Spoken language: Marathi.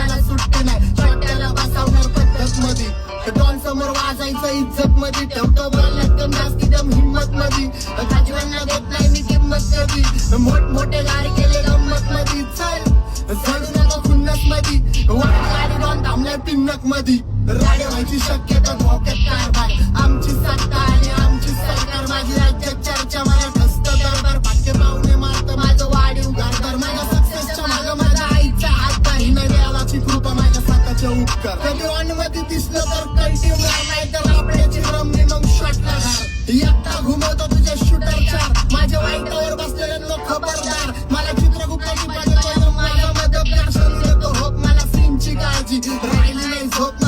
मला सुट्टी नाही. शॉट्याला बसवणार पद्धत मध्ये डॉन समोर वाजायचं इज्जत मध्ये ठेवतो बोलला जास्ती दम हिंमत मध्ये काजवांना देत नाही मी किंमत कधी. मोठ मोठे गार केले गंमत मध्ये चल. चढू नका खुन्नसमध्ये वाट गाडी डॉन थांबल्या पिन्नक मधी राडे व्हायची शक्यता धोक्यात कर. कधी अनुमती दिसलं तर कंटिन्यू नाही तर आपल्याची रमणी मग शॉट लागणार एकटा घुमवतो तुझ्या शूटरच्या माझ्या वाईटावर बसलेले लोक खबरदार. मला चित्रगुप्ताची माझ्या माझ्या मदत दर्शन देतो होप मला सीनची काळजी. राहिली नाही झोप